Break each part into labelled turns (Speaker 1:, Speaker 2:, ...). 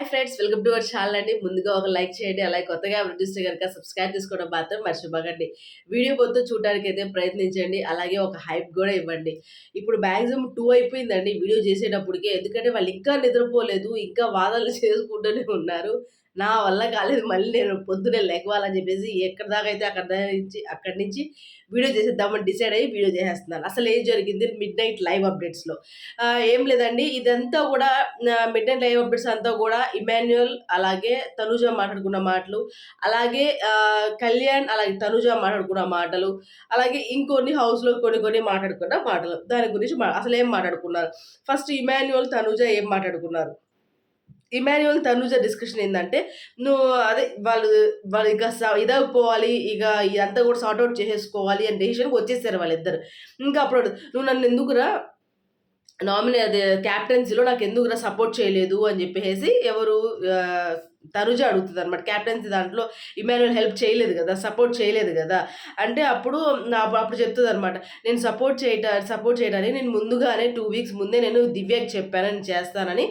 Speaker 1: hi friends welcome to our channel అండి ముందుగా ఒక లైక్ చేయండి అలాగే కొత్తగా చూస్తే కనుక సబ్స్క్రైబ్ చేసుకోవడం మాత్రం మర్చిపోకండి వీడియో మొత్తం చూడడానికి అయితే ప్రయత్నించండి అలాగే ఒక హైప్ కూడా ఇవ్వండి ఇప్పుడు మ్యాక్సిమం టూ అయిపోయిందండి వీడియో చేసేటప్పటికే ఎందుకంటే వాళ్ళు ఇంకా నిద్రపోలేదు ఇంకా వాదనలు చేసుకుంటూనే ఉన్నారు నా వల్ల కాలేదు మళ్ళీ నేను పొద్దునే లెగవాలని చెప్పేసి ఎక్కడి దాకా అయితే అక్కడ నుంచి అక్కడి నుంచి వీడియో చేసేద్దామని డిసైడ్ అయ్యి వీడియో చేసేస్తున్నాను అసలు ఏం జరిగింది మిడ్ నైట్ లైవ్ అప్డేట్స్లో ఏం లేదండి ఇదంతా కూడా మిడ్ నైట్ లైవ్ అప్డేట్స్ అంతా కూడా ఇమాన్యుయల్ అలాగే తనుజ మాట్లాడుకున్న మాటలు అలాగే కళ్యాణ్ అలాగే తనుజ మాట్లాడుకున్న మాటలు అలాగే ఇంకొన్ని హౌస్లో కొన్ని కొన్ని మాట్లాడుకున్న మాటలు దాని గురించి అసలు ఏం మాట్లాడుకున్నారు ఫస్ట్ ఇమాన్యుయల్ తనుజ ఏం మాట్లాడుకున్నారు ఇమాన్యువల్ తనుజ డిస్కషన్ ఏంటంటే నువ్వు అదే వాళ్ళు వాళ్ళు ఇక ఇదైపోవాలి ఇక ఇదంతా కూడా సార్ట్అవుట్ చేసేసుకోవాలి అని డెసిషన్కి వచ్చేసారు వాళ్ళిద్దరు ఇంకా అప్పుడు నువ్వు నన్ను ఎందుకురా నామినే అదే క్యాప్టెన్సీలో నాకు ఎందుకురా సపోర్ట్ చేయలేదు అని చెప్పేసి ఎవరు తరుజ అడుగుతుంది అనమాట క్యాప్టెన్సీ దాంట్లో ఇమాన్యుల్ హెల్ప్ చేయలేదు కదా సపోర్ట్ చేయలేదు కదా అంటే అప్పుడు అప్పుడు చెప్తుంది అనమాట నేను సపోర్ట్ చేయట సపోర్ట్ చేయడానికి నేను ముందుగానే టూ వీక్స్ ముందే నేను దివ్యకి నేను చేస్తానని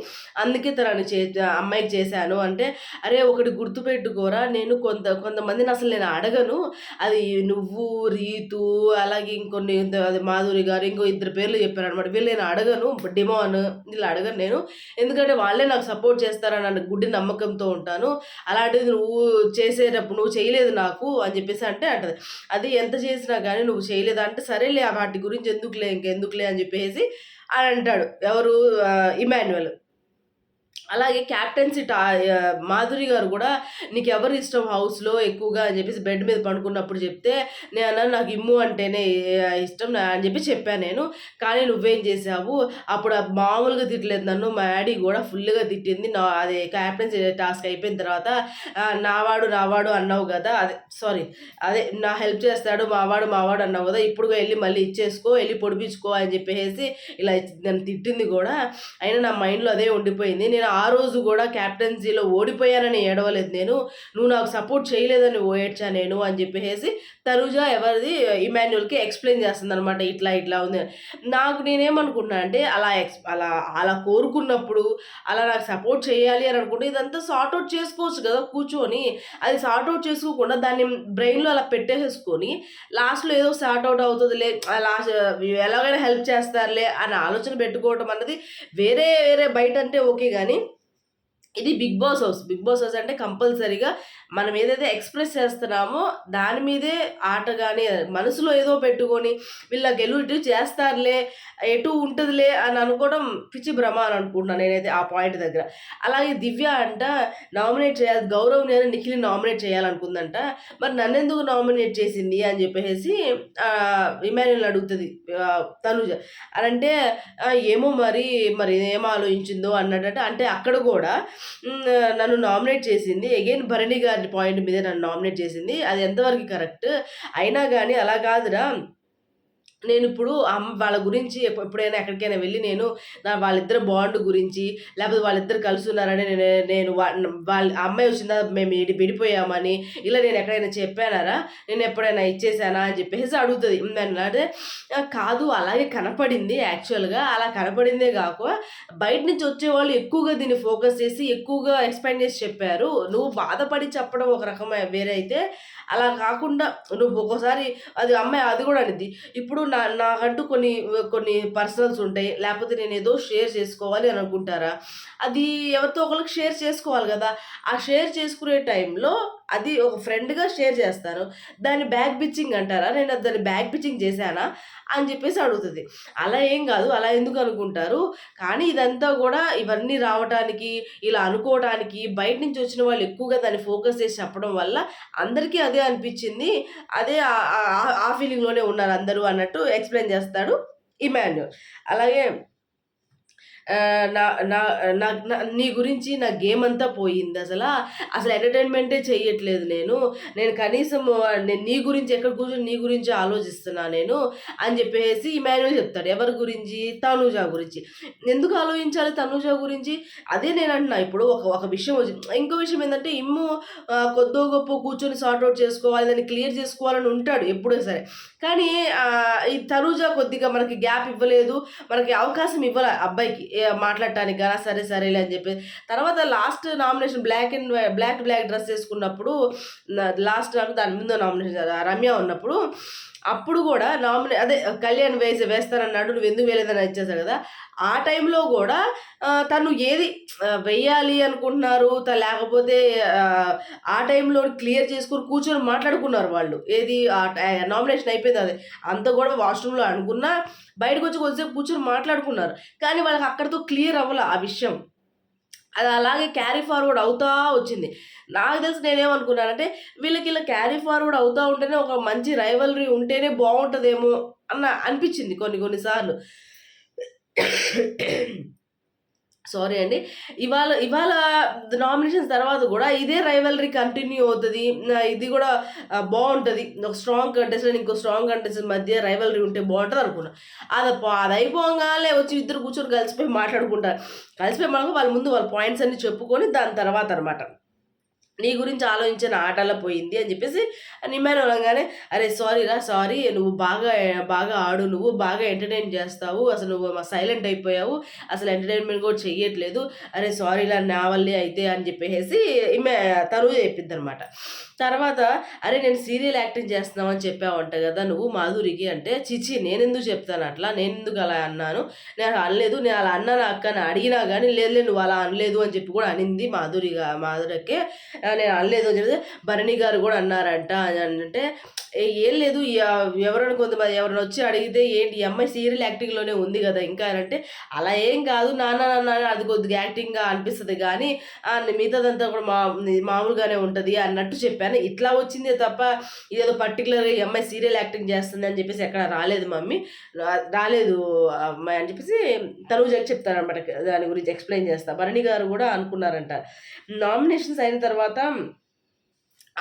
Speaker 1: అందుకే తనని చే అమ్మాయికి చేశాను అంటే అరే ఒకటి గుర్తుపెట్టుకోరా నేను కొంత కొంతమందిని అసలు నేను అడగను అది నువ్వు రీతు అలాగే ఇంకొన్ని అది మాధురి గారు ఇంకో ఇద్దరు పేర్లు చెప్పారు అనమాట వీళ్ళు నేను అడగను డిమో అని వీళ్ళు అడగను నేను ఎందుకంటే వాళ్ళే నాకు సపోర్ట్ చేస్తారని గుడ్డి నమ్మకంతో ఉంటాను అలాంటిది నువ్వు చేసేటప్పుడు నువ్వు చేయలేదు నాకు అని చెప్పేసి అంటే అంటది అది ఎంత చేసినా కానీ నువ్వు చేయలేదు అంటే సరేలే వాటి గురించి ఎందుకులే ఇంకెందుకులే అని చెప్పేసి అని అంటాడు ఎవరు ఇమాన్యువల్ అలాగే క్యాప్టెన్సీ టా మాధురి గారు కూడా నీకు ఎవరు ఇష్టం హౌస్లో ఎక్కువగా అని చెప్పేసి బెడ్ మీద పండుకున్నప్పుడు చెప్తే నేను నాకు ఇమ్ము అంటేనే ఇష్టం అని చెప్పి చెప్పాను నేను కానీ నువ్వేం చేసావు అప్పుడు మామూలుగా తిట్టలేదు నన్ను మా డాడీ కూడా ఫుల్గా తిట్టింది నా అదే క్యాప్టెన్సీ టాస్క్ అయిపోయిన తర్వాత నావాడు నావాడు అన్నావు కదా అదే సారీ అదే నా హెల్ప్ చేస్తాడు మావాడు మావాడు అన్నావు కదా ఇప్పుడు వెళ్ళి మళ్ళీ ఇచ్చేసుకో వెళ్ళి పొడిపించుకో అని చెప్పేసి ఇలా నన్ను తిట్టింది కూడా అయినా నా మైండ్లో అదే ఉండిపోయింది నేను నేను ఆ రోజు కూడా క్యాప్టెన్సీలో ఓడిపోయానని ఏడవలేదు నేను నువ్వు నాకు సపోర్ట్ చేయలేదని ఓయడ్చా నేను అని చెప్పేసి తరుజ ఎవరిది ఇమాన్యుల్కి ఎక్స్ప్లెయిన్ చేస్తుంది అనమాట ఇట్లా ఇట్లా ఉంది నాకు నేనేమనుకుంటున్నా అంటే అలా ఎక్స్ అలా అలా కోరుకున్నప్పుడు అలా నాకు సపోర్ట్ చేయాలి అని అనుకుంటే ఇదంతా సార్ట్అవుట్ చేసుకోవచ్చు కదా కూర్చొని అది సార్ట్అవుట్ చేసుకోకుండా దాన్ని బ్రెయిన్లో అలా పెట్టేసేసుకొని లాస్ట్లో ఏదో సార్ట్అవుట్ అవుతుందిలే లాస్ట్ ఎలాగైనా హెల్ప్ చేస్తారులే అని ఆలోచన పెట్టుకోవటం అన్నది వేరే వేరే బయట అంటే ఓకే కానీ ఇది Big Boss house Big Boss house అంటే కంపల్సరీగా మనం ఏదైతే ఎక్స్ప్రెస్ చేస్తున్నామో దాని మీదే ఆట కానీ మనసులో ఏదో పెట్టుకొని వీళ్ళ గెలు ఇటు చేస్తారులే ఎటు ఉంటుందిలే అని అనుకోవడం పిచ్చి భ్రమ అని అనుకుంటున్నాను నేనైతే ఆ పాయింట్ దగ్గర అలాగే దివ్య అంట నామినేట్ చేయాలి గౌరవ్ నేను నిఖిల్ని నామినేట్ చేయాలనుకుందంట మరి నన్నెందుకు నామినేట్ చేసింది అని చెప్పేసి ఇమాన్యుల్ అడుగుతుంది తనుజ అని అంటే ఏమో మరి మరి ఏం ఆలోచించిందో అన్నట్టు అంటే అక్కడ కూడా నన్ను నామినేట్ చేసింది అగైన్ భరణి గారి పాయింట్ మీద నన్ను నామినేట్ చేసింది అది ఎంతవరకు కరెక్ట్ అయినా కానీ అలా కాదురా నేను ఇప్పుడు వాళ్ళ గురించి ఎప్పుడైనా ఎక్కడికైనా వెళ్ళి నేను నా వాళ్ళిద్దరు బాండ్ గురించి లేకపోతే వాళ్ళిద్దరు కలిసి ఉన్నారని నేను నేను వాళ్ళ అమ్మాయి వచ్చిందా మేము ఇడి విడిపోయామని ఇలా నేను ఎక్కడైనా చెప్పానారా నేను ఎప్పుడైనా ఇచ్చేసానా అని చెప్పేసి అడుగుతుంది అంటే కాదు అలాగే కనపడింది యాక్చువల్గా అలా కనపడిందే కాక బయట నుంచి వచ్చేవాళ్ళు ఎక్కువగా దీన్ని ఫోకస్ చేసి ఎక్కువగా ఎక్స్పెండ్ చేసి చెప్పారు నువ్వు బాధపడి చెప్పడం ఒక రకమైన వేరైతే అలా కాకుండా నువ్వు ఒక్కోసారి అది అమ్మాయి అది కూడా అనేది ఇప్పుడు నా నాకంటూ కొన్ని కొన్ని పర్సనల్స్ ఉంటాయి లేకపోతే నేను ఏదో షేర్ చేసుకోవాలి అని అనుకుంటారా అది ఎవరితో ఒకరికి షేర్ చేసుకోవాలి కదా ఆ షేర్ చేసుకునే టైంలో అది ఒక ఫ్రెండ్గా షేర్ చేస్తారు దాన్ని బ్యాక్ పిచ్చింగ్ అంటారా నేను దాన్ని బ్యాక్ పిచ్చింగ్ చేశానా అని చెప్పేసి అడుగుతుంది అలా ఏం కాదు అలా ఎందుకు అనుకుంటారు కానీ ఇదంతా కూడా ఇవన్నీ రావటానికి ఇలా అనుకోవడానికి బయట నుంచి వచ్చిన వాళ్ళు ఎక్కువగా దాన్ని ఫోకస్ చేసి చెప్పడం వల్ల అందరికీ అదే అనిపించింది అదే ఆ ఫీలింగ్లోనే ఉన్నారు అందరూ అన్నట్టు ఎక్స్ప్లెయిన్ చేస్తాడు ఇమాన్యుల్ అలాగే నా నా నీ గురించి నా గేమ్ అంతా పోయింది అసలు అసలు ఎంటర్టైన్మెంటే చేయట్లేదు నేను నేను కనీసం నేను నీ గురించి ఎక్కడ కూర్చొని నీ గురించి ఆలోచిస్తున్నా నేను అని చెప్పేసి ఇమాన్యుల్ చెప్తాడు ఎవరి గురించి తనూజా గురించి ఎందుకు ఆలోచించాలి తనూజా గురించి అదే నేను అంటున్నా ఇప్పుడు ఒక ఒక విషయం వచ్చింది ఇంకో విషయం ఏంటంటే ఇమ్ము కొద్దో గొప్ప కూర్చొని సార్ట్అవుట్ చేసుకోవాలి దాన్ని క్లియర్ చేసుకోవాలని ఉంటాడు ఎప్పుడైనా సరే కానీ ఈ తరుజా కొద్దిగా మనకి గ్యాప్ ఇవ్వలేదు మనకి అవకాశం ఇవ్వలే అబ్బాయికి మాట్లాడటానికి కానీ సరే సరేలే అని చెప్పి తర్వాత last nomination black and black black dress వేసుకున్నప్పుడు లాస్ట్ దాని ముందు నామినేషన్ రమ్య ఉన్నప్పుడు అప్పుడు కూడా నామినే అదే కళ్యాణ్ వేసి వేస్తానన్నాడు నువ్వు ఎందుకు వేయలేదని వచ్చేసావు కదా ఆ టైంలో కూడా తను ఏది వెయ్యాలి అనుకుంటున్నారు లేకపోతే ఆ టైంలో క్లియర్ చేసుకుని కూర్చొని మాట్లాడుకున్నారు వాళ్ళు ఏది నామినేషన్ అయిపోయింది అది అంత కూడా వాష్రూమ్లో అనుకున్నా బయటకు వచ్చి కొద్దిసేపు కూర్చొని మాట్లాడుకున్నారు కానీ వాళ్ళకి అక్కడితో క్లియర్ అవ్వాలి ఆ విషయం అది అలాగే క్యారీ ఫార్వర్డ్ అవుతా వచ్చింది నాకు తెలిసి నేనేమనుకున్నానంటే వీళ్ళకి ఇలా క్యారీ ఫార్వర్డ్ అవుతూ ఉంటేనే ఒక మంచి రైవలరీ ఉంటేనే బాగుంటుందేమో అన్న అనిపించింది కొన్ని కొన్నిసార్లు సారీ అండి ఇవాళ ఇవాళ నామినేషన్స్ తర్వాత కూడా ఇదే రైవలరీ కంటిన్యూ అవుతుంది ఇది కూడా బాగుంటుంది ఒక స్ట్రాంగ్ కంటెస్టెంట్ ఇంకో స్ట్రాంగ్ కంటెస్టెంట్ మధ్య రైవలరీ ఉంటే బాగుంటుంది అనుకున్నా అది అది అయిపోగానే వచ్చి ఇద్దరు కూర్చొని కలిసిపోయి మాట్లాడుకుంటారు కలిసిపోయి మనకు వాళ్ళ ముందు వాళ్ళ పాయింట్స్ అన్ని చెప్పుకొని దాని తర్వాత అనమాట నీ గురించి ఆలోచించిన ఆటలో పోయింది అని చెప్పేసి నిమ్మాను అనగానే అరే సారీరా సారీ నువ్వు బాగా బాగా ఆడు నువ్వు బాగా ఎంటర్టైన్ చేస్తావు అసలు నువ్వు మా సైలెంట్ అయిపోయావు అసలు ఎంటర్టైన్మెంట్ కూడా చెయ్యట్లేదు అరే సారీరా నా వల్లే అయితే అని చెప్పేసి ఈమె తను చెప్పింది అనమాట తర్వాత అరే నేను సీరియల్ యాక్టింగ్ చేస్తున్నామని చెప్పావు అంట కదా నువ్వు మాధురికి అంటే చిచి నేను ఎందుకు చెప్తాను అట్లా నేను ఎందుకు అలా అన్నాను నేను అనలేదు నేను అలా అన్నాను అక్క అని అడిగినా కానీ లేదు నువ్వు అలా అనలేదు అని చెప్పి కూడా అనింది మాధురిగా మాధురికే నేను అనలేదు అని చెప్పి భరణి గారు కూడా అన్నారంట అని అంటే ఏం లేదు ఎవరైనా కొంతమంది ఎవరైనా వచ్చి అడిగితే ఏంటి ఈ అమ్మాయి సీరియల్ యాక్టింగ్లోనే ఉంది కదా ఇంకా అంటే అలా ఏం కాదు నాన్న నాన్న అది కొద్దిగా యాక్టింగ్గా అనిపిస్తుంది కానీ మిగతాదంతా కూడా మా మామూలుగానే ఉంటుంది అన్నట్టు చెప్పాను ఇట్లా వచ్చిందే తప్ప ఇదేదో పర్టికులర్గా ఈ అమ్మాయి సీరియల్ యాక్టింగ్ చేస్తుంది అని చెప్పేసి ఎక్కడ రాలేదు మమ్మీ రాలేదు అమ్మాయి అని చెప్పేసి తనుజకి చెప్తారనమాట దాని గురించి ఎక్స్ప్లెయిన్ చేస్తా భరణి గారు కూడా అనుకున్నారంట నామినేషన్స్ అయిన తర్వాత вода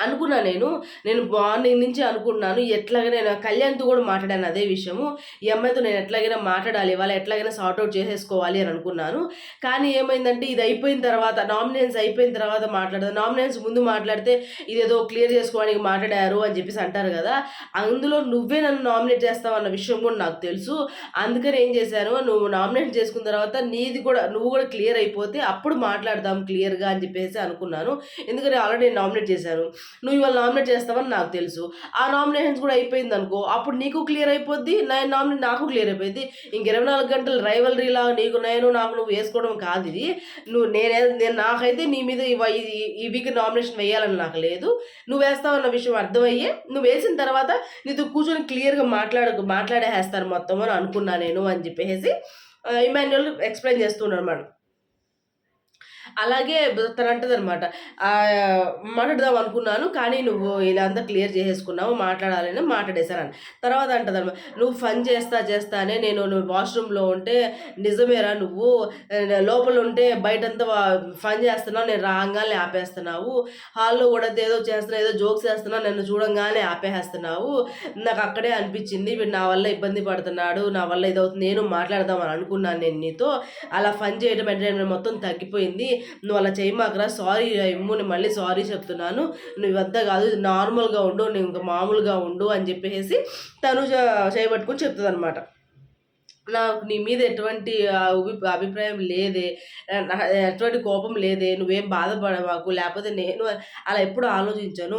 Speaker 1: అనుకున్నా నేను నేను మార్నింగ్ నుంచి అనుకున్నాను ఎట్లాగైనా నేను కళ్యాణ్తో కూడా మాట్లాడాను అదే విషయము ఈ అమ్మాయితో నేను ఎట్లాగైనా మాట్లాడాలి వాళ్ళు ఎట్లాగైనా సార్ట్అవుట్ చేసేసుకోవాలి అని అనుకున్నాను కానీ ఏమైందంటే ఇది అయిపోయిన తర్వాత నామినేషన్స్ అయిపోయిన తర్వాత మాట్లాడదాం నామినేషన్స్ ముందు మాట్లాడితే ఇదేదో క్లియర్ చేసుకోవడానికి మాట్లాడారు అని చెప్పేసి అంటారు కదా అందులో నువ్వే నన్ను నామినేట్ చేస్తావు అన్న విషయం కూడా నాకు తెలుసు అందుకని ఏం చేశాను నువ్వు నామినేట్ చేసుకున్న తర్వాత నీది కూడా నువ్వు కూడా క్లియర్ అయిపోతే అప్పుడు మాట్లాడదాం క్లియర్గా అని చెప్పేసి అనుకున్నాను ఎందుకని ఆల్రెడీ నామినేట్ చేశాను నువ్వు ఇవాళ నామినేట్ చేస్తావని నాకు తెలుసు ఆ నామినేషన్స్ కూడా అయిపోయింది అనుకో అప్పుడు నీకు క్లియర్ అయిపోద్ది నేను నామినేట్ నాకు క్లియర్ అయిపోయింది ఇంక ఇరవై నాలుగు గంటలు రైవలరీలా నీకు నేను నాకు నువ్వు వేసుకోవడం కాదు ఇది నువ్వు నేనే నేను నాకైతే నీ మీద ఈ వీక్ నామినేషన్ వేయాలని నాకు లేదు నువ్వు వేస్తావన్న విషయం అర్థమయ్యే నువ్వు వేసిన తర్వాత నీతో కూర్చొని క్లియర్గా మాట్లాడకు మాట్లాడేస్తారు మొత్తం అని అనుకున్నా నేను అని చెప్పేసి ఇమాన్యువల్ ఎక్స్ప్లెయిన్ చేస్తున్నాడు మనం అలాగే తను అనమాట మాట్లాడదాం అనుకున్నాను కానీ నువ్వు ఇలా అంతా క్లియర్ చేసేసుకున్నావు మాట్లాడాలని మాట్లాడేశాను తర్వాత అంటదనమాట అనమాట నువ్వు ఫన్ చేస్తా చేస్తానే నేను నువ్వు వాష్రూమ్లో ఉంటే నిజమేరా నువ్వు లోపల ఉంటే బయటంతా ఫన్ చేస్తున్నావు నేను రాగానే ఆపేస్తున్నావు హాల్లో కూడా ఏదో చేస్తున్నావు ఏదో జోక్స్ చేస్తున్నావు నన్ను చూడంగానే ఆపేస్తున్నావు నాకు అక్కడే అనిపించింది వీడు నా వల్ల ఇబ్బంది పడుతున్నాడు నా వల్ల ఇదవుతుంది నేను మాట్లాడదాం అని అనుకున్నాను నేను నీతో అలా ఫన్ చేయడం అంటే మొత్తం తగ్గిపోయింది నువ్వు అలా చేయమాకరా సారీ ఇమ్ము నేను మళ్ళీ సారీ చెప్తున్నాను నువ్వు వద్ద కాదు ఇది నార్మల్గా ఉండు నువ్వు ఇంకా మామూలుగా ఉండు అని చెప్పేసి తను చేయబట్టుకుని చెప్తుంది అనమాట నాకు నీ మీద ఎటువంటి అభిప్రాయం లేదే ఎటువంటి కోపం లేదే నువ్వేం బాధపడవాకు లేకపోతే నేను అలా ఎప్పుడు ఆలోచించాను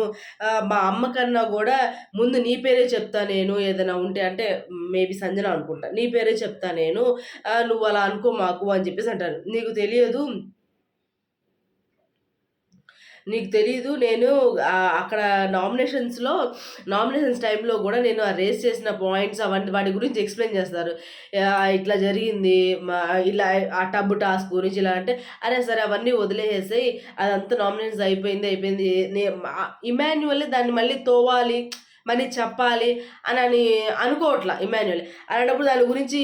Speaker 1: మా అమ్మ కన్నా కూడా ముందు నీ పేరే చెప్తా నేను ఏదైనా ఉంటే అంటే మేబీ సంజన అనుకుంటా నీ పేరే చెప్తా నేను నువ్వు అలా అనుకో మాకు అని చెప్పేసి అంటాను నీకు తెలియదు నీకు తెలీదు నేను అక్కడ నామినేషన్స్లో నామినేషన్స్ టైంలో కూడా నేను ఆ రేస్ చేసిన పాయింట్స్ అవన్నీ వాటి గురించి ఎక్స్ప్లెయిన్ చేస్తారు ఇట్లా జరిగింది ఇలా ఆ టబ్ టాస్క్ గురించి ఇలా అంటే అరే సరే అవన్నీ వదిలేసేసి అదంతా నామినేషన్స్ అయిపోయింది అయిపోయింది ఇమాన్యువల్లే దాన్ని మళ్ళీ తోవాలి మళ్ళీ చెప్పాలి అని అని అనుకోవట్లా ఇమాన్యువల్ అలాంటప్పుడు దాని గురించి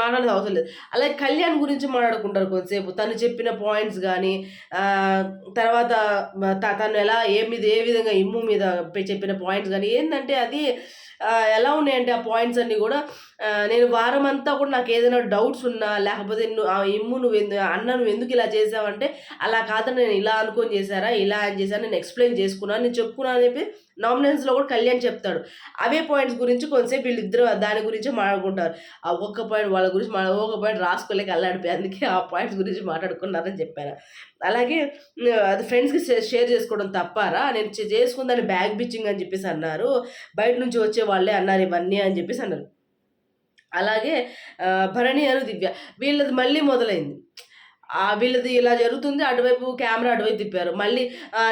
Speaker 1: మాట్లాడేది అవసరం లేదు అలాగే కళ్యాణ్ గురించి మాట్లాడుకుంటారు కొంతసేపు తను చెప్పిన పాయింట్స్ కానీ తర్వాత తను ఎలా ఏ మీద ఏ విధంగా ఇమ్ము మీద చెప్పిన పాయింట్స్ కానీ ఏంటంటే అది ఎలా ఉన్నాయంటే ఆ పాయింట్స్ అన్నీ కూడా నేను వారం అంతా కూడా నాకు ఏదైనా డౌట్స్ ఉన్నా లేకపోతే నువ్వు ఆ ఇమ్ము నువ్వు అన్న నువ్వు ఎందుకు ఇలా చేసావంటే అలా కాదని నేను ఇలా అనుకొని చేశారా ఇలా అని చేశాను నేను ఎక్స్ప్లెయిన్ చేసుకున్నాను నేను చెప్పుకున్నాను అని చెప్పి నామినేషన్స్లో కూడా కళ్యాణ్ చెప్తాడు అవే పాయింట్స్ గురించి కొంతసేపు వీళ్ళిద్దరు దాని గురించి మాట్లాడుకుంటారు ఆ ఒక్క పాయింట్ వాళ్ళ గురించి మా ఒక పాయింట్ రాసుకోలేక అల్లాడిపోయి అందుకే ఆ పాయింట్స్ గురించి మాట్లాడుకున్నారని చెప్పాను అలాగే అది ఫ్రెండ్స్కి షేర్ చేసుకోవడం తప్పారా నేను చేసుకుందని బ్యాగ్ బిచ్చింగ్ అని చెప్పేసి అన్నారు బయట నుంచి వచ్చే వాళ్ళే అన్నారు ఇవన్నీ అని చెప్పేసి అన్నారు అలాగే భరణి అను దివ్య వీళ్ళది మళ్ళీ మొదలైంది వీళ్ళది ఇలా జరుగుతుంది అటువైపు కెమెరా అటువైపు తిప్పారు మళ్ళీ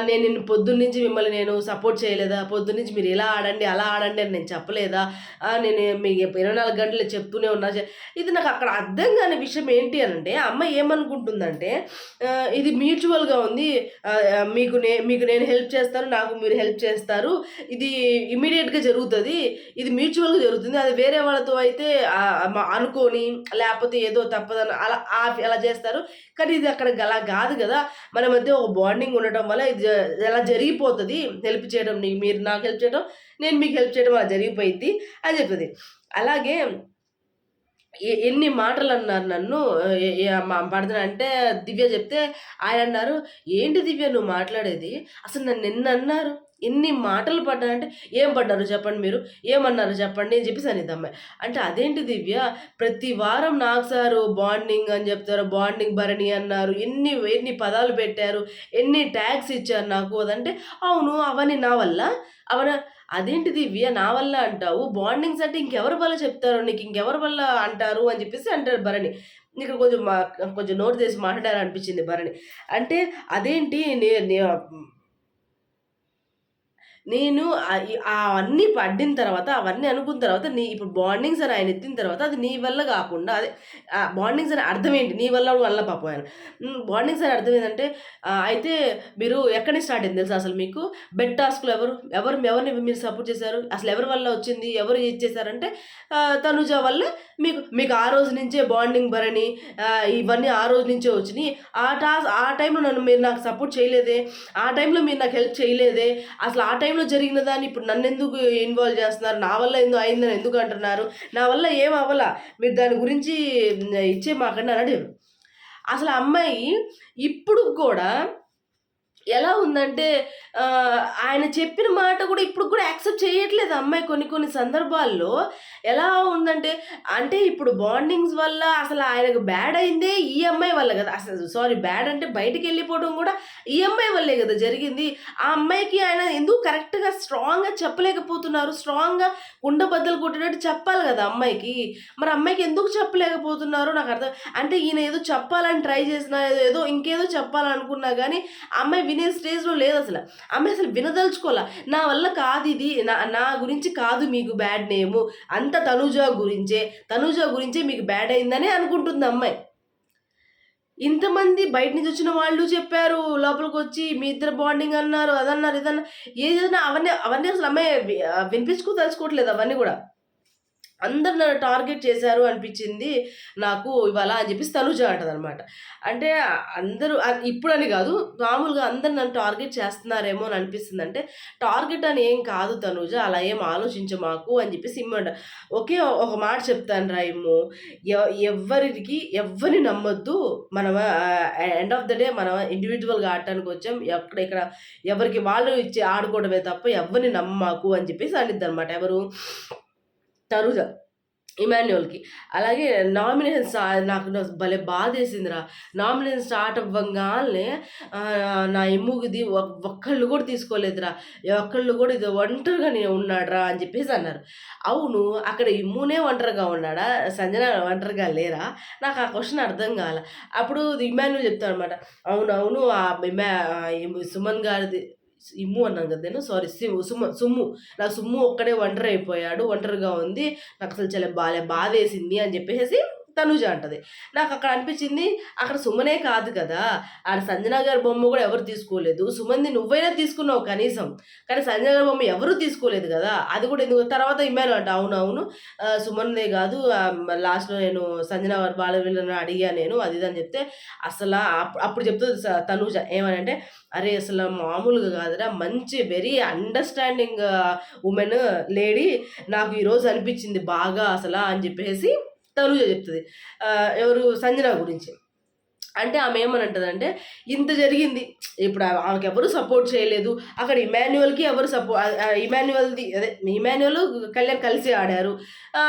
Speaker 1: నేను నిన్ను పొద్దున్న నుంచి మిమ్మల్ని నేను సపోర్ట్ చేయలేదా పొద్దున్న నుంచి మీరు ఇలా ఆడండి అలా ఆడండి అని నేను చెప్పలేదా నేను మీకు ఇరవై నాలుగు గంటలు చెప్తూనే ఉన్నా ఇది నాకు అక్కడ అర్థం కాని విషయం ఏంటి అని అంటే అమ్మ ఏమనుకుంటుందంటే ఇది మ్యూచువల్గా ఉంది మీకు నే మీకు నేను హెల్ప్ చేస్తాను నాకు మీరు హెల్ప్ చేస్తారు ఇది ఇమీడియట్గా జరుగుతుంది ఇది మ్యూచువల్గా జరుగుతుంది అది వేరే వాళ్ళతో అయితే అనుకోని లేకపోతే ఏదో తప్పదని అలా అలా చేస్తారు కానీ ఇది అక్కడ అలా కాదు కదా మన మధ్య ఒక బాండింగ్ ఉండటం వల్ల ఇది ఎలా జరిగిపోతుంది హెల్ప్ చేయడం మీరు నాకు హెల్ప్ చేయడం నేను మీకు హెల్ప్ చేయడం అలా జరిగిపోయింది అని చెప్తుంది అలాగే ఎన్ని మాటలు అన్నారు నన్ను పడుతున్నా అంటే దివ్య చెప్తే ఆయన అన్నారు ఏంటి దివ్య నువ్వు మాట్లాడేది అసలు నన్ను ఎన్ని అన్నారు ఎన్ని మాటలు పడ్డారంటే ఏం పడ్డారు చెప్పండి మీరు ఏమన్నారు చెప్పండి అని చెప్పేసి అనేది అమ్మాయి అంటే అదేంటి దివ్య ప్రతి వారం నాకు సారు బాండింగ్ అని చెప్తారు బాండింగ్ భరణి అన్నారు ఎన్ని ఎన్ని పదాలు పెట్టారు ఎన్ని ట్యాక్స్ ఇచ్చారు నాకు అదంటే అవును అవన్నీ నా వల్ల అవన అదేంటి దివ్య నా వల్ల అంటావు బాండింగ్స్ అంటే ఇంకెవరి వల్ల చెప్తారు నీకు ఇంకెవరి వల్ల అంటారు అని చెప్పేసి అంటారు భరణి ఇక్కడ కొంచెం కొంచెం నోట్ చేసి మాట్లాడాలనిపించింది భరణి అంటే అదేంటి నే నేను అవన్నీ పడ్డిన తర్వాత అవన్నీ అనుకున్న తర్వాత నీ ఇప్పుడు బాండింగ్స్ అని ఆయన ఎత్తిన తర్వాత అది నీ వల్ల కాకుండా అదే బాండింగ్స్ అని అర్థం ఏంటి నీ వల్ల వల్ల పాపం ఆయన బాండింగ్స్ అని అర్థం ఏంటంటే అయితే మీరు ఎక్కడి స్టార్ట్ అయింది తెలుసా అసలు మీకు బెడ్ టాస్క్లు ఎవరు ఎవరు ఎవరిని మీరు సపోర్ట్ చేశారు అసలు ఎవరి వల్ల వచ్చింది ఎవరు ఇచ్చేసారంటే తనుజ వల్ల మీకు మీకు ఆ రోజు నుంచే బాండింగ్ బరని ఇవన్నీ ఆ రోజు నుంచే వచ్చినాయి ఆ టాస్ ఆ టైంలో నన్ను మీరు నాకు సపోర్ట్ చేయలేదే ఆ టైంలో మీరు నాకు హెల్ప్ చేయలేదే అసలు ఆ టైం టైంలో జరిగిన దాన్ని ఇప్పుడు నన్ను ఎందుకు ఇన్వాల్వ్ చేస్తున్నారు నా వల్ల ఎందుకు అయిందని ఎందుకు అంటున్నారు నా వల్ల ఏం అవ్వాల మీరు దాని గురించి ఇచ్చే మాకండి అని అడిగారు అసలు అమ్మాయి ఇప్పుడు కూడా ఎలా ఉందంటే ఆయన చెప్పిన మాట కూడా ఇప్పుడు కూడా యాక్సెప్ట్ చేయట్లేదు అమ్మాయి కొన్ని కొన్ని సందర్భాల్లో ఎలా ఉందంటే అంటే ఇప్పుడు బాండింగ్స్ వల్ల అసలు ఆయనకు బ్యాడ్ అయిందే ఈ అమ్మాయి వల్ల కదా అసలు సారీ బ్యాడ్ అంటే బయటకు వెళ్ళిపోవడం కూడా ఈ అమ్మాయి వల్లే కదా జరిగింది ఆ అమ్మాయికి ఆయన ఎందుకు కరెక్ట్గా స్ట్రాంగ్గా చెప్పలేకపోతున్నారు స్ట్రాంగ్గా గుండె బద్దలు కొట్టినట్టు చెప్పాలి కదా అమ్మాయికి మరి అమ్మాయికి ఎందుకు చెప్పలేకపోతున్నారు నాకు అర్థం అంటే ఈయన ఏదో చెప్పాలని ట్రై చేసిన ఏదో ఇంకేదో చెప్పాలనుకున్నా కానీ అమ్మాయి వినే స్టేజ్లో లేదు అసలు ఆమె అసలు వినదలుచుకోవాలా నా వల్ల కాదు ఇది నా నా గురించి కాదు మీకు బ్యాడ్ నేము అంత తనుజా గురించే తనుజా గురించే మీకు బ్యాడ్ అయిందనే అనుకుంటుంది అమ్మాయి ఇంతమంది బయట నుంచి వచ్చిన వాళ్ళు చెప్పారు లోపలికి వచ్చి మీ ఇద్దరు బాండింగ్ అన్నారు అదన్నారు ఇదన్నారు ఏదైనా అవన్నీ అవన్నీ అసలు అమ్మాయి వినిపించుకో తలుచుకోవట్లేదు అవన్నీ కూడా అందరు నన్ను టార్గెట్ చేశారు అనిపించింది నాకు ఇవాళ అని చెప్పి తనుజ అంటదనమాట అంటే అందరూ ఇప్పుడని కాదు మామూలుగా అందరు నన్ను టార్గెట్ చేస్తున్నారేమో అని అనిపిస్తుంది అంటే టార్గెట్ అని ఏం కాదు తనుజ అలా ఏం ఆలోచించ మాకు అని సిమ్ ఇమ్మంట ఒకే ఒక మాట చెప్తాను రా ఇమ్ము ఎవరికి ఎవరిని నమ్మొద్దు మనం ఎండ్ ఆఫ్ ద డే మనం ఇండివిజువల్గా ఆడటానికి వచ్చాం ఎక్కడ ఇక్కడ ఎవరికి వాళ్ళు ఇచ్చి ఆడుకోవడమే తప్ప ఎవరిని నమ్మాకు అని చెప్పేసి అనిద్ది అనమాట ఎవరు తనుజ ఇమాన్యువల్కి అలాగే నామినేషన్ నాకు భలే బాధ వేసిందిరా నామినేషన్ స్టార్ట్ అవ్వగానే నా ఇమ్ముగిది ఒక్కళ్ళు కూడా తీసుకోలేదురా ఒక్కళ్ళు కూడా ఇది ఒంటరిగా నేను ఉన్నాడరా అని చెప్పేసి అన్నారు అవును అక్కడ ఇమ్మునే ఒంటరిగా ఉన్నాడా సంజన ఒంటరిగా లేరా నాకు ఆ క్వశ్చన్ అర్థం కాల అప్పుడు ఇమాన్యువల్ చెప్తాను అనమాట అవునవును ఇమా సుమన్ గారిది ఇమ్ము అన్నాను కదా నేను సారీ సిమ్ సుమ్ము సుమ్ము నాకు సుమ్ము ఒక్కడే ఒంటరి అయిపోయాడు ఒంటరిగా ఉంది నాకు అసలు చాలా బాగా బాధ వేసింది అని చెప్పేసి తనుజ అంటది నాకు అక్కడ అనిపించింది అక్కడ సుమనే కాదు కదా ఆడ సంజన గారి బొమ్మ కూడా ఎవరు తీసుకోలేదు సుమంది నువ్వైనా తీసుకున్నావు కనీసం కానీ సంజన గారి బొమ్మ ఎవరు తీసుకోలేదు కదా అది కూడా ఎందుకు తర్వాత ఇమ్మాను అంట అవును అవును సుమన్దే కాదు లాస్ట్లో నేను సంజన వారి బాలవీళ్ళని అడిగా నేను అది అని చెప్తే అసలు అప్పుడు చెప్తుంది తనుజ ఏమని అంటే అరే అసలు మామూలుగా కాదురా మంచి వెరీ అండర్స్టాండింగ్ ఉమెన్ లేడీ నాకు ఈరోజు అనిపించింది బాగా అసలు అని చెప్పేసి తరువుగా చెప్తుంది ఎవరు సంజన గురించి అంటే ఆమె అంటే ఇంత జరిగింది ఇప్పుడు ఆమెకి ఎవరు సపోర్ట్ చేయలేదు అక్కడ ఇమాన్యువల్కి ఎవరు సపోర్ట్ ఇమాన్యువల్ది అదే ఇమాన్యువల్ కళ్యాణ్ కలిసి ఆడారు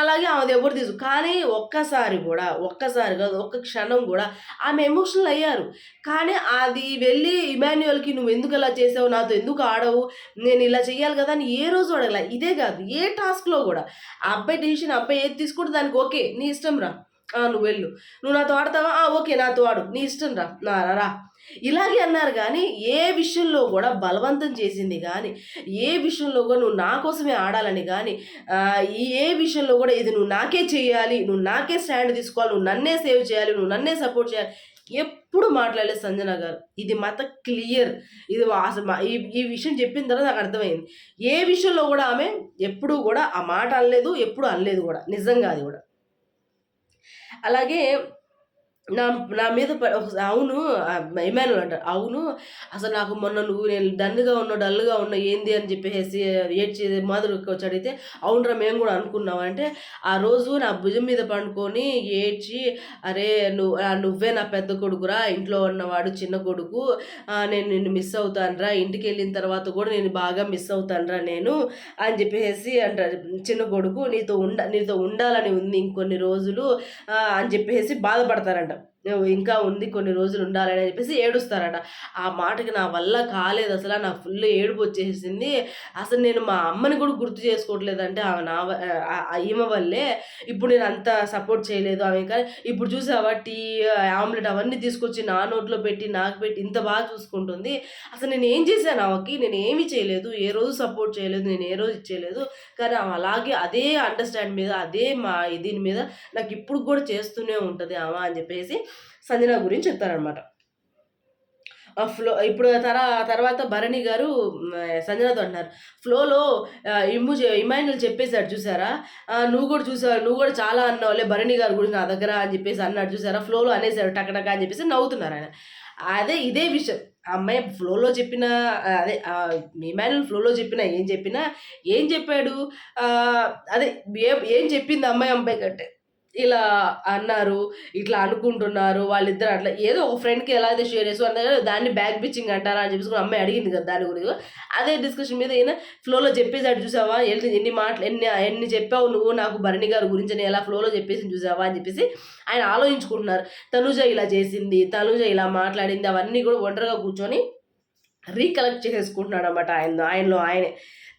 Speaker 1: అలాగే ఆమెది ఎవరు తీసు కానీ ఒక్కసారి కూడా ఒక్కసారి కాదు ఒక్క క్షణం కూడా ఆమె ఎమోషనల్ అయ్యారు కానీ అది వెళ్ళి ఇమాన్యువల్కి నువ్వు ఎందుకు అలా చేసావు నాతో ఎందుకు ఆడవు నేను ఇలా చేయాలి కదా అని ఏ రోజు అడగల ఇదే కాదు ఏ టాస్క్లో కూడా అబ్బాయి డిసిషన్ అబ్బాయి ఏది తీసుకుంటే దానికి ఓకే నీ ఇష్టం రా నువ్వు వెళ్ళు నువ్వు నాతో ఆడతావా ఓకే నాతో ఆడు నీ ఇష్టం రా నా రా ఇలాగే అన్నారు కానీ ఏ విషయంలో కూడా బలవంతం చేసింది కానీ ఏ విషయంలో కూడా నువ్వు నా కోసమే ఆడాలని కానీ ఏ విషయంలో కూడా ఇది నువ్వు నాకే చేయాలి నువ్వు నాకే స్టాండ్ తీసుకోవాలి నువ్వు నన్నే సేవ్ చేయాలి నువ్వు నన్నే సపోర్ట్ చేయాలి ఎప్పుడు మాట్లాడలేదు సంజన గారు ఇది మత క్లియర్ ఇది అసలు ఈ విషయం చెప్పిన తర్వాత నాకు అర్థమైంది ఏ విషయంలో కూడా ఆమె ఎప్పుడూ కూడా ఆ మాట అనలేదు ఎప్పుడు అనలేదు కూడా నిజంగా అది కూడా అలాగే నా నా మీద అవును ఇమానులు అంటారు అవును అసలు నాకు మొన్న నువ్వు నేను డన్గా ఉన్నా డల్గా ఉన్నా ఏంది అని చెప్పేసి ఏడ్చి మాధురికి వచ్చి అడిగితే అవునరా మేము కూడా అనుకున్నాం అంటే ఆ రోజు నా భుజం మీద పండుకొని ఏడ్చి అరే నువ్వు నువ్వే నా పెద్ద కొడుకురా ఇంట్లో ఉన్నవాడు చిన్న కొడుకు నేను నిన్ను మిస్ అవుతానురా ఇంటికి వెళ్ళిన తర్వాత కూడా నేను బాగా మిస్ అవుతానురా నేను అని చెప్పేసి అంటారు చిన్న కొడుకు నీతో ఉండ నీతో ఉండాలని ఉంది ఇంకొన్ని రోజులు అని చెప్పేసి బాధపడతారంట ఇంకా ఉంది కొన్ని రోజులు ఉండాలని చెప్పేసి ఏడుస్తారట ఆ మాటకి నా వల్ల కాలేదు అసలు నా ఫుల్ ఏడుపు వచ్చేసింది అసలు నేను మా అమ్మని కూడా గుర్తు చేసుకోవట్లేదంటే ఆమె నా ఈమె వల్లే ఇప్పుడు నేను అంత సపోర్ట్ చేయలేదు ఆమె కానీ ఇప్పుడు చూసావా టీ ఆమ్లెట్ అవన్నీ తీసుకొచ్చి నా నోట్లో పెట్టి నాకు పెట్టి ఇంత బాగా చూసుకుంటుంది అసలు నేను ఏం చేశాను ఆమెకి నేను ఏమీ చేయలేదు ఏ రోజు సపోర్ట్ చేయలేదు నేను ఏ రోజు ఇచ్చేయలేదు కానీ ఆమె అలాగే అదే అండర్స్టాండ్ మీద అదే మా దీని మీద నాకు ఇప్పుడు కూడా చేస్తూనే ఉంటుంది ఆమె అని చెప్పేసి సంజన గురించి చెప్తారనమాట ఫ్లో ఇప్పుడు తర తర్వాత భరణి గారు సంజనతో అంటున్నారు ఫ్లోలో ఇమ్ము ఇమాయినులు చెప్పేశాడు చూసారా నువ్వు కూడా చూసావు నువ్వు కూడా చాలా అన్నావులే భరణి గారు గురించి నా దగ్గర అని చెప్పేసి అన్నాడు చూసారా ఫ్లోలో అనేసారు టకటక అని చెప్పేసి నవ్వుతున్నారు ఆయన అదే ఇదే విషయం అమ్మాయి ఫ్లోలో చెప్పిన అదే ఇమాన్యుల్ ఫ్లోలో చెప్పిన ఏం చెప్పినా ఏం చెప్పాడు అదే ఏం చెప్పింది అమ్మాయి అమ్మాయి కంటే ఇలా అన్నారు ఇట్లా అనుకుంటున్నారు వాళ్ళిద్దరు అట్లా ఏదో ఒక ఫ్రెండ్కి ఎలా అయితే షేర్ చేసి కదా దాన్ని బ్యాక్ పిచ్చింగ్ అంటారా అని చెప్పేసి అమ్మాయి అడిగింది కదా దాని గురించి అదే డిస్కషన్ మీద అయినా ఫ్లోలో చెప్పేసి అటు చూసావా ఎన్ని ఎన్ని మాటలు ఎన్ని ఎన్ని చెప్పావు నువ్వు నాకు భరణి గారి గురించి నేను ఎలా ఫ్లోలో చెప్పేసి చూసావా అని చెప్పేసి ఆయన ఆలోచించుకుంటున్నారు తనుజ ఇలా చేసింది తనుజ ఇలా మాట్లాడింది అవన్నీ కూడా ఒంటరిగా కూర్చొని రీకలెక్ట్ చేసేసుకుంటున్నాడు అనమాట ఆయన ఆయనలో ఆయనే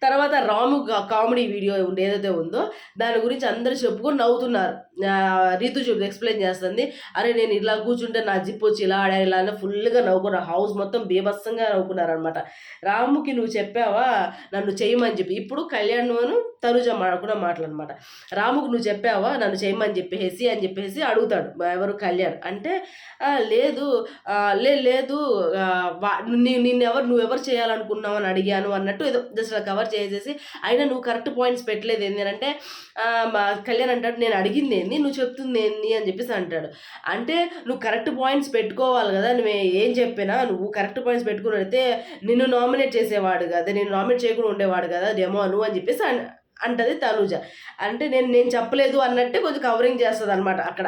Speaker 1: తర్వాత రాము కామెడీ వీడియో ఏదైతే ఉందో దాని గురించి అందరూ చెప్పుకొని నవ్వుతున్నారు రీతు చూపు ఎక్స్ప్లెయిన్ చేస్తుంది అరే నేను ఇలా కూర్చుంటే నా జిప్ వచ్చి ఇలా ఆడా ఇలా అని ఫుల్గా నవ్వుకున్నా హౌస్ మొత్తం బీభత్సంగా నవ్వుకున్నారనమాట రాముకి నువ్వు చెప్పావా నన్ను చేయమని చెప్పి ఇప్పుడు కళ్యాణ్ను తనుజ మాడుకున్న మాటలు అనమాట రాముకు నువ్వు చెప్పావా నన్ను చేయమని చెప్పేసి అని చెప్పేసి అడుగుతాడు ఎవరు కళ్యాణ్ అంటే లేదు లే లేదు నిన్నెవరు నువ్వెవరు చేయాలనుకున్నావు అని అడిగాను అన్నట్టు ఏదో జస్ట్ కవర్ చేసేసి అయినా నువ్వు కరెక్ట్ పాయింట్స్ పెట్టలేదు ఏంది అని అంటే కళ్యాణ్ అంటాడు నేను అడిగింది ఏంది నువ్వు చెప్తుంది ఏంది అని చెప్పేసి అంటాడు అంటే నువ్వు కరెక్ట్ పాయింట్స్ పెట్టుకోవాలి కదా నువ్వు ఏం చెప్పినా నువ్వు కరెక్ట్ పాయింట్స్ అయితే నిన్ను నామినేట్ చేసేవాడు కదా నేను నామినేట్ చేయకుండా ఉండేవాడు కదా డెమో నువ్వు అని చెప్పేసి అంటది తనూజ అంటే నేను నేను చెప్పలేదు అన్నట్టే కొంచెం కవరింగ్ చేస్తుంది అనమాట అక్కడ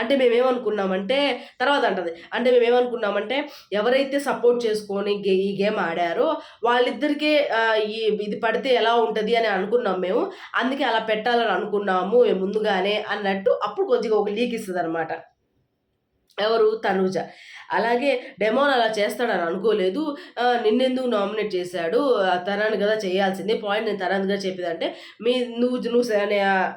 Speaker 1: అంటే మేమేమనుకున్నామంటే తర్వాత అంటది అంటే మేమేమనుకున్నామంటే ఎవరైతే సపోర్ట్ చేసుకొని గే ఈ గేమ్ ఆడారో వాళ్ళిద్దరికే ఈ ఇది పడితే ఎలా ఉంటుంది అని అనుకున్నాం మేము అందుకే అలా పెట్టాలని అనుకున్నాము ముందుగానే అన్నట్టు అప్పుడు కొంచెం ఒక లీక్ ఇస్తుంది అనమాట ఎవరు తనూజ అలాగే డెమోన్ అలా చేస్తాడని అనుకోలేదు నిన్నెందుకు నామినేట్ చేశాడు తనని కదా చేయాల్సింది పాయింట్ నేను తనని కదా చెప్పేదంటే మీ నువ్వు నువ్వు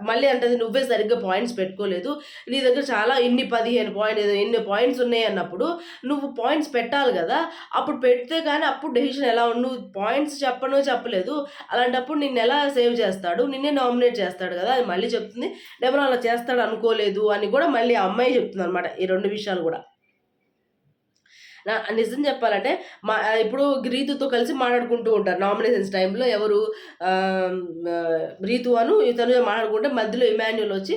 Speaker 1: మళ్ళీ అంటే నువ్వే సరిగ్గా పాయింట్స్ పెట్టుకోలేదు నీ దగ్గర చాలా ఇన్ని పదిహేను పాయింట్ ఇన్ని పాయింట్స్ ఉన్నాయి అన్నప్పుడు నువ్వు పాయింట్స్ పెట్టాలి కదా అప్పుడు పెడితే కానీ అప్పుడు డెసిషన్ ఎలా నువ్వు పాయింట్స్ చెప్పనో చెప్పలేదు అలాంటప్పుడు నిన్ను ఎలా సేవ్ చేస్తాడు నిన్నే నామినేట్ చేస్తాడు కదా అది మళ్ళీ చెప్తుంది డెమోన్ అలా చేస్తాడు అనుకోలేదు అని కూడా మళ్ళీ అమ్మాయి చెప్తుంది అనమాట ఈ రెండు విషయాలు కూడా నిజం చెప్పాలంటే మా ఇప్పుడు రీతుతో కలిసి మాట్లాడుకుంటూ ఉంటారు నామినేషన్స్ టైంలో ఎవరు రీతు అను ఇతను మాట్లాడుకుంటే మధ్యలో ఇమాన్యుల్ వచ్చి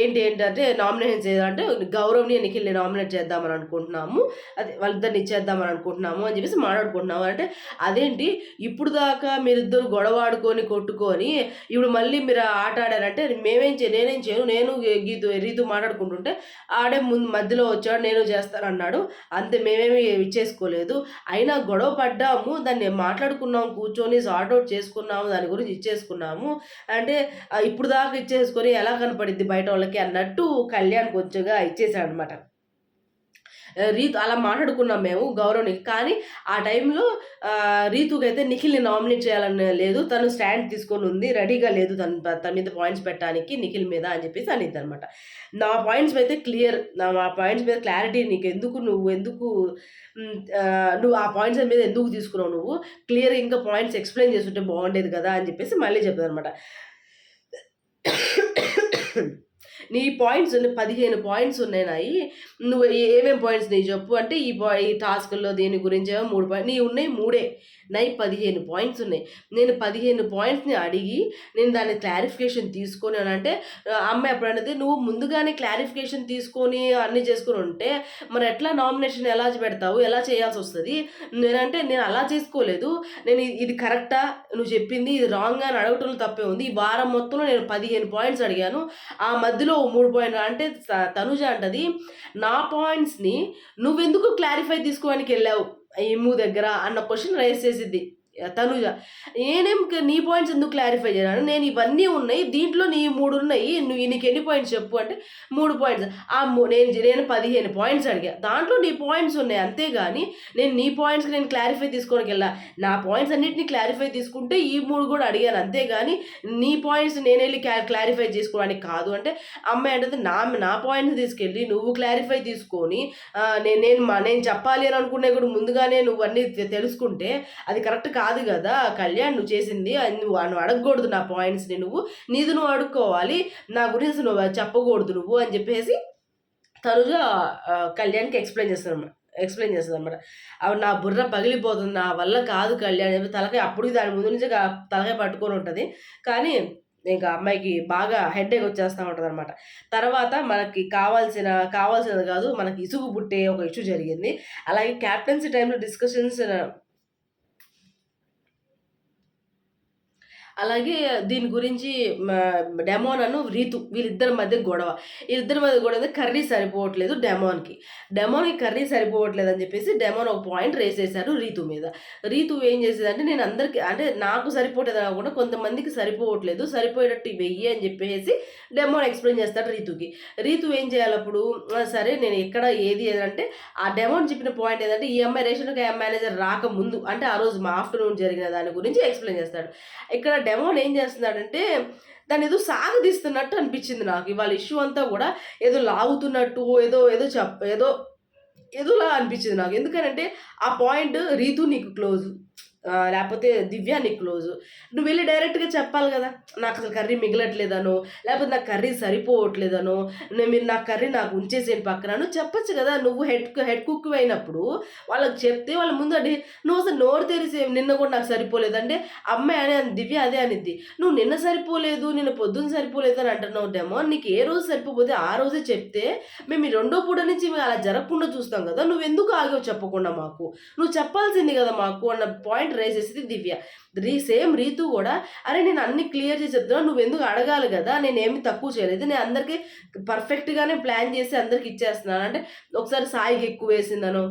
Speaker 1: ఏంటి ఏంటంటే నామినేషన్స్ ఏదంటే గౌరవ్ని నిఖిల్ని నామినేట్ చేద్దామని అనుకుంటున్నాము అది వాళ్ళిద్దరిని ఇచ్చేద్దామని అనుకుంటున్నాము అని చెప్పేసి మాట్లాడుకుంటున్నాము అంటే అదేంటి ఇప్పుడు దాకా మీరిద్దరు గొడవాడుకొని కొట్టుకొని ఇప్పుడు మళ్ళీ మీరు ఆట ఆడారంటే మేమేం చే నేనేం చేయను నేను గీతు రీతు మాట్లాడుకుంటుంటే ఆడే ముందు మధ్యలో వచ్చాడు నేను చేస్తాను అన్నాడు అంతే మేమేమి ఏమి ఇచ్చేసుకోలేదు అయినా గొడవ పడ్డాము దాన్ని మాట్లాడుకున్నాము కూర్చొని సార్ట్అవుట్ చేసుకున్నాము దాని గురించి ఇచ్చేసుకున్నాము అంటే ఇప్పుడు దాకా ఇచ్చేసుకొని ఎలా కనపడింది బయట వాళ్ళకి అన్నట్టు కళ్యాణ్ కొంచెంగా ఇచ్చేసాడు అనమాట రీతు అలా మాట్లాడుకున్నాం మేము గౌరవ్ని కానీ ఆ టైంలో రీతుకి అయితే నిఖిల్ని నామినేట్ చేయాలని లేదు తను స్టాండ్ తీసుకొని ఉంది రెడీగా లేదు తను తన మీద పాయింట్స్ పెట్టడానికి నిఖిల్ మీద అని చెప్పేసి అనిద్ది అనమాట నా పాయింట్స్ అయితే క్లియర్ నా మా పాయింట్స్ మీద క్లారిటీ నీకు ఎందుకు నువ్వు ఎందుకు నువ్వు ఆ పాయింట్స్ మీద ఎందుకు తీసుకున్నావు నువ్వు క్లియర్ ఇంకా పాయింట్స్ ఎక్స్ప్లెయిన్ చేస్తుంటే బాగుండేది కదా అని చెప్పేసి మళ్ళీ చెప్పదనమాట అనమాట నీ పాయింట్స్ ఉన్నాయి పదిహేను పాయింట్స్ ఉన్నాయి నాయి నువ్వు ఏమేమి పాయింట్స్ నీ చెప్పు అంటే ఈ ఈ టాస్క్లో దీని గురించి మూడు పాయింట్ నీ ఉన్నాయి మూడే నై పదిహేను పాయింట్స్ ఉన్నాయి నేను పదిహేను పాయింట్స్ని అడిగి నేను దాని క్లారిఫికేషన్ తీసుకొని అని అంటే అమ్మాయి ఎప్పుడు నువ్వు ముందుగానే క్లారిఫికేషన్ తీసుకొని అన్నీ చేసుకుని ఉంటే మరి ఎట్లా నామినేషన్ ఎలా పెడతావు ఎలా చేయాల్సి వస్తుంది నేనంటే నేను అలా చేసుకోలేదు నేను ఇది కరెక్టా నువ్వు చెప్పింది ఇది రాంగ్ అని అడగటంలో తప్పే ఉంది ఈ వారం మొత్తంలో నేను పదిహేను పాయింట్స్ అడిగాను ఆ మధ్యలో మూడు పాయింట్ అంటే తనుజ అంటది నా పాయింట్స్ని నువ్వెందుకు క్లారిఫై తీసుకోవడానికి వెళ్ళావు ఏము దగ్గర అన్న క్వశ్చన్ రైజ్ చేసిద్ది తనుజ నేనేం నీ పాయింట్స్ ఎందుకు క్లారిఫై చేయను నేను ఇవన్నీ ఉన్నాయి దీంట్లో నీ మూడు ఉన్నాయి నువ్వు నీకు ఎన్ని పాయింట్స్ చెప్పు అంటే మూడు పాయింట్స్ ఆ నేను నేను పదిహేను పాయింట్స్ అడిగా దాంట్లో నీ పాయింట్స్ ఉన్నాయి అంతేగాని నేను నీ పాయింట్స్కి నేను క్లారిఫై తీసుకోనికి వెళ్ళా నా పాయింట్స్ అన్నింటినీ క్లారిఫై తీసుకుంటే ఈ మూడు కూడా అడిగాను అంతేగాని నీ పాయింట్స్ నేను వెళ్ళి క్లారిఫై చేసుకోవడానికి కాదు అంటే అమ్మాయి అంటే నా నా పాయింట్స్ తీసుకెళ్ళి నువ్వు క్లారిఫై తీసుకొని నేను నేను చెప్పాలి అని అనుకునే కూడా ముందుగానే నువ్వు అన్నీ తెలుసుకుంటే అది కరెక్ట్ కాదు కాదు కదా కళ్యాణ్ నువ్వు చేసింది నువ్వు నువ్వు అడగకూడదు నా పాయింట్స్ని నువ్వు నీది నువ్వు అడుక్కోవాలి నా గురించి నువ్వు చెప్పకూడదు నువ్వు అని చెప్పేసి తనుజ కళ్యాణ్కి ఎక్స్ప్లెయిన్ చేస్తాను ఎక్స్ప్లెయిన్ చేస్తుంది అనమాట అవి నా బుర్ర పగిలిపోతుంది నా వల్ల కాదు కళ్యాణ్ చెప్పి తలకాయ అప్పుడు దాని ముందు నుంచి తలకాయ పట్టుకొని ఉంటుంది కానీ ఇంకా అమ్మాయికి బాగా హెడ్ఏక్ వచ్చేస్తూ ఉంటుంది అనమాట తర్వాత మనకి కావాల్సిన కావాల్సినది కాదు మనకి ఇసుగు పుట్టే ఒక ఇష్యూ జరిగింది అలాగే క్యాప్టెన్సీ టైంలో డిస్కషన్స్ అలాగే దీని గురించి డెమోనను రీతు వీళ్ళిద్దరి మధ్య గొడవ వీళ్ళిద్దరి మధ్య గొడవ కర్రీ సరిపోవట్లేదు డెమోన్కి డెమోన్కి కర్రీ సరిపోవట్లేదు అని చెప్పేసి డెమోన్ ఒక పాయింట్ రేస్ చేశారు రీతు మీద రీతు ఏం చేసేదంటే నేను అందరికి అంటే నాకు సరిపోవట్లేదు కాకుండా కొంతమందికి సరిపోవట్లేదు సరిపోయేటట్టు వెయ్యి అని చెప్పేసి డెమోన్ ఎక్స్ప్లెయిన్ చేస్తాడు రీతుకి రీతు ఏం చేయాలప్పుడు సరే నేను ఎక్కడ ఏది ఏదంటే ఆ డెమోన్ చెప్పిన పాయింట్ ఏంటంటే ఈ అమ్మాయి రేషన్ మేనేజర్ రాకముందు అంటే ఆ రోజు మా ఆఫ్టర్నూన్ జరిగిన దాని గురించి ఎక్స్ప్లెయిన్ చేస్తాడు ఇక్కడ డెమోని ఏం చేస్తున్నాడంటే దాన్ని ఏదో సాగదీస్తున్నట్టు అనిపించింది నాకు ఇవాళ ఇష్యూ అంతా కూడా ఏదో లాగుతున్నట్టు ఏదో ఏదో చెప్ప ఏదో ఏదోలా అనిపించింది నాకు ఎందుకనంటే ఆ పాయింట్ రీతు నీకు క్లోజ్ లేకపోతే దివ్య నీ క్లోజ్ నువ్వు వెళ్ళి డైరెక్ట్గా చెప్పాలి కదా నాకు అసలు కర్రీ మిగలట్లేదనో లేకపోతే నాకు కర్రీ సరిపోవట్లేదనో నేను మీరు నా కర్రీ నాకు ఉంచేసేయండి పక్కన చెప్పచ్చు కదా నువ్వు హెడ్ హెడ్ కుక్ అయినప్పుడు వాళ్ళకి చెప్తే వాళ్ళ ముందు అంటే నువ్వు అసలు నోరు తెరిసి నిన్న కూడా నాకు సరిపోలేదంటే అమ్మాయి అని అని దివ్య అదే అనిద్ది నువ్వు నిన్న సరిపోలేదు నిన్న పొద్దున్న సరిపోలేదు అని అంటున్నావు డేమో నీకు ఏ రోజు సరిపోతే ఆ రోజే చెప్తే మేము రెండో పూట నుంచి అలా జరగకుండా చూస్తాం కదా నువ్వు ఎందుకు ఆగావు చెప్పకుండా మాకు నువ్వు చెప్పాల్సింది కదా మాకు అన్న పాయింట్ రేజ్ చేసేది దివ్య రీ సేమ్ రీతు కూడా అరే నేను అన్ని క్లియర్ చేసి చెప్తున్నాను నువ్వు ఎందుకు అడగాలి కదా నేను ఏమి తక్కువ చేయలేదు నేను అందరికీ పర్ఫెక్ట్గానే ప్లాన్ చేసి అందరికి ఇచ్చేస్తున్నాను అంటే ఒకసారి సాయికి ఎక్కువ వేసిందను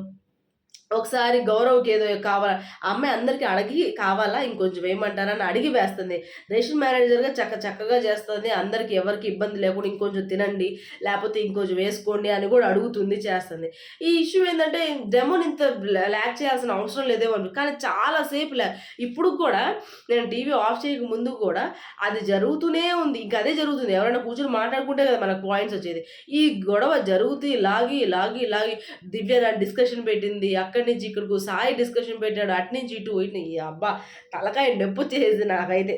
Speaker 1: ఒకసారి గౌరవ్కి ఏదో కావాలా అమ్మాయి అందరికీ అడిగి కావాలా ఇంకొంచెం అని అడిగి వేస్తుంది రేషన్ మేనేజర్గా చక్క చక్కగా చేస్తుంది అందరికీ ఎవరికి ఇబ్బంది లేకుండా ఇంకొంచెం తినండి లేకపోతే ఇంకొంచెం వేసుకోండి అని కూడా అడుగుతుంది చేస్తుంది ఈ ఇష్యూ ఏంటంటే డెమోని ఇంత ల్యాక్ చేయాల్సిన అవసరం లేదేమో కానీ చాలాసేపు లే ఇప్పుడు కూడా నేను టీవీ ఆఫ్ చేయక ముందు కూడా అది జరుగుతూనే ఉంది ఇంకా అదే జరుగుతుంది ఎవరైనా కూర్చొని మాట్లాడుకుంటే కదా మనకు పాయింట్స్ వచ్చేది ఈ గొడవ జరుగుతూ లాగి లాగి లాగి దివ్య డిస్కషన్ పెట్టింది అక్కడ అటు నుంచి ఇక్కడికి సాయి డిస్కషన్ పెట్టాడు అటు నుంచి ఇటు ఇటు అబ్బా తలకాయ నొప్పు చేసేది నాకైతే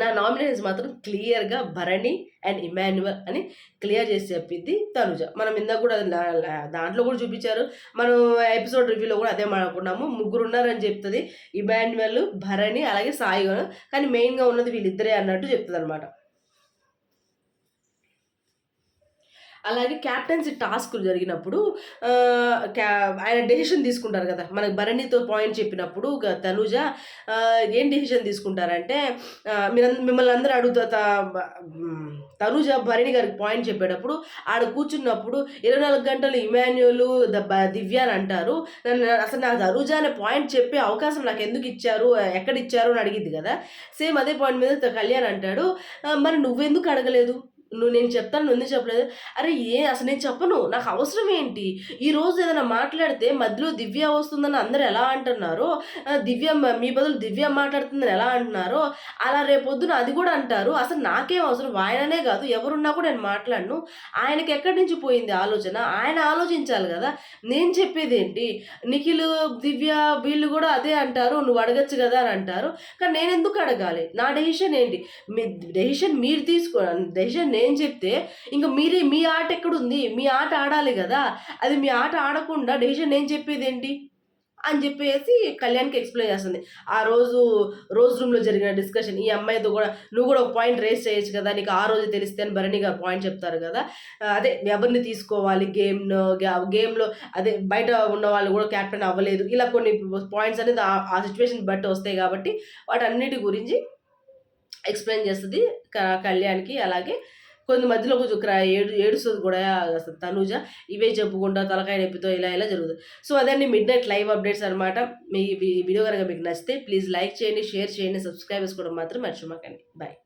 Speaker 1: నా నామినేషన్స్ మాత్రం క్లియర్గా భరణి అండ్ ఇమాన్యువల్ అని క్లియర్ చేసి చెప్పింది తనుజ మనం ఇందాక కూడా దాంట్లో కూడా చూపించారు మనం ఎపిసోడ్ రివ్యూలో కూడా అదే మాట్లాడుకున్నాము ముగ్గురు ఉన్నారని చెప్తుంది ఇమాన్యువల్ భరణి అలాగే సాయి కానీ మెయిన్గా ఉన్నది వీళ్ళిద్దరే అన్నట్టు చెప్తుంది అనమాట అలాగే క్యాప్టెన్సీ టాస్క్లు జరిగినప్పుడు ఆయన డెసిషన్ తీసుకుంటారు కదా మనకు భరణితో పాయింట్ చెప్పినప్పుడు తనుజ ఏం డెసిషన్ తీసుకుంటారంటే మీరు మిమ్మల్ని అందరూ అడుగుతా తనుజ భరణి గారికి పాయింట్ చెప్పేటప్పుడు ఆడ కూర్చున్నప్పుడు ఇరవై నాలుగు గంటలు ఇమాన్యుల్ దివ్య అని అంటారు అసలు నాకు తనుజ అనే పాయింట్ చెప్పే అవకాశం నాకు ఎందుకు ఇచ్చారు ఎక్కడ ఇచ్చారు అని అడిగింది కదా సేమ్ అదే పాయింట్ మీద కళ్యాణ్ అంటాడు మరి నువ్వెందుకు అడగలేదు నువ్వు నేను చెప్తాను ఎందుకు చెప్పలేదు అరే ఏ అసలు నేను చెప్పను నాకు అవసరం ఏంటి ఈ రోజు ఏదైనా మాట్లాడితే మధ్యలో దివ్య వస్తుందని అందరు ఎలా అంటున్నారో దివ్య మీ బదులు దివ్య మాట్లాడుతుందని ఎలా అంటున్నారో అలా రేపొద్దున అది కూడా అంటారు అసలు నాకేం అవసరం ఆయననే కాదు ఎవరున్నా కూడా నేను మాట్లాడను ఆయనకి ఎక్కడి నుంచి పోయింది ఆలోచన ఆయన ఆలోచించాలి కదా నేను చెప్పేది ఏంటి నిఖిల్ దివ్య వీళ్ళు కూడా అదే అంటారు నువ్వు అడగచ్చు కదా అని అంటారు కానీ నేను ఎందుకు అడగాలి నా డెసిషన్ ఏంటి మీ డెసిషన్ మీరు తీసుకో డెసిషన్ నేను చెప్తే ఇంకా మీరే మీ ఆట ఎక్కడుంది మీ ఆట ఆడాలి కదా అది మీ ఆట ఆడకుండా డెసిషన్ నేను చెప్పేది ఏంటి అని చెప్పేసి కళ్యాణ్కి ఎక్స్ప్లెయిన్ చేస్తుంది ఆ రోజు రోజు రూమ్లో జరిగిన డిస్కషన్ ఈ అమ్మాయితో కూడా నువ్వు కూడా ఒక పాయింట్ రేస్ చేయొచ్చు కదా నీకు ఆ రోజు తెలిస్తే అని భరణి గారు పాయింట్ చెప్తారు కదా అదే ఎవరిని తీసుకోవాలి గేమ్ గేమ్లో అదే బయట ఉన్న వాళ్ళు కూడా క్యాప్టెన్ అవ్వలేదు ఇలా కొన్ని పాయింట్స్ అనేది ఆ సిచ్యువేషన్ బట్టి వస్తాయి కాబట్టి వాటన్నిటి గురించి ఎక్స్ప్లెయిన్ చేస్తుంది కళ్యాణ్కి అలాగే కొన్ని మధ్యలో కొంచెం క్రా ఏడు ఏడుస్తుంది కూడా అసలు తనూజ ఇవే చెప్పుకుంటా తలకాయ నొప్పితో ఇలా ఇలా జరుగుతుంది సో అదే మిడ్ నైట్ లైవ్ అప్డేట్స్ అనమాట మీ వీడియో కనుక మీకు నచ్చితే ప్లీజ్ లైక్ చేయండి షేర్ చేయండి సబ్స్క్రైబ్ చేసుకోవడం మాత్రం మర్చిపోకండి బాయ్